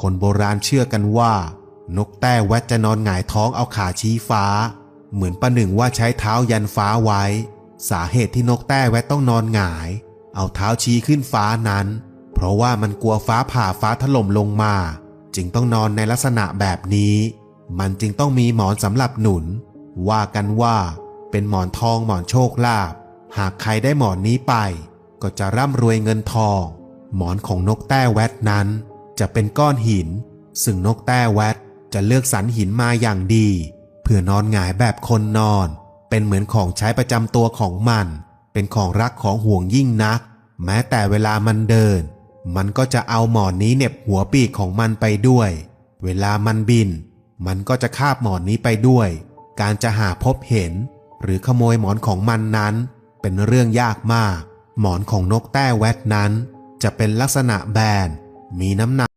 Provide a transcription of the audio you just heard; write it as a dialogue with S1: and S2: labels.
S1: คนโบราณเชื่อกันว่า นกแต้แวดจะนอนหงายท้องเอาขาชี้ฟ้า เหมือนประหนึ่งว่าใช้เท้ายันฟ้าไว้ สาเหตุที่นกแต้แวดต้องนอนหงาย เอาเท้าชี้ขึ้นฟ้านั้น เพราะว่ามันกลัวฟ้าผ่าฟ้าถล่มลงมา จึงต้องนอนในลักษณะแบบนี้ มันจึงต้องมีหมอนสำหรับหนุน ว่ากันว่า เป็นหมอนทองหมอนโชคลาภหากใครได้หมอนนี้ไป ก็จะร่ำรวยเงินทอง หมอนของนกแต้แวดนั้น จะเป็นก้อนหิน ซึ่งนกแต้แวดจะเลือกสรรหินมาอย่างดี เพื่อนอนหงายแบบคนนอน เป็นเหมือนของใช้ประจำตัวของมัน เป็นของรักของห่วงยิ่งนัก แม้แต่เวลามันเดิน มันก็จะเอาหมอนนี้เหน็บหัวปีกของมันไปด้วย เวลามันบิน มันก็จะคาบหมอนนี้ไปด้วย การจะหาพบเห็น หรือขโมยหมอนของมันนั้น เป็นเรื่องยากมาก หมอนของนกแต้แวดนั้น จะเป็นลักษณะแบนมีน้ำหนัก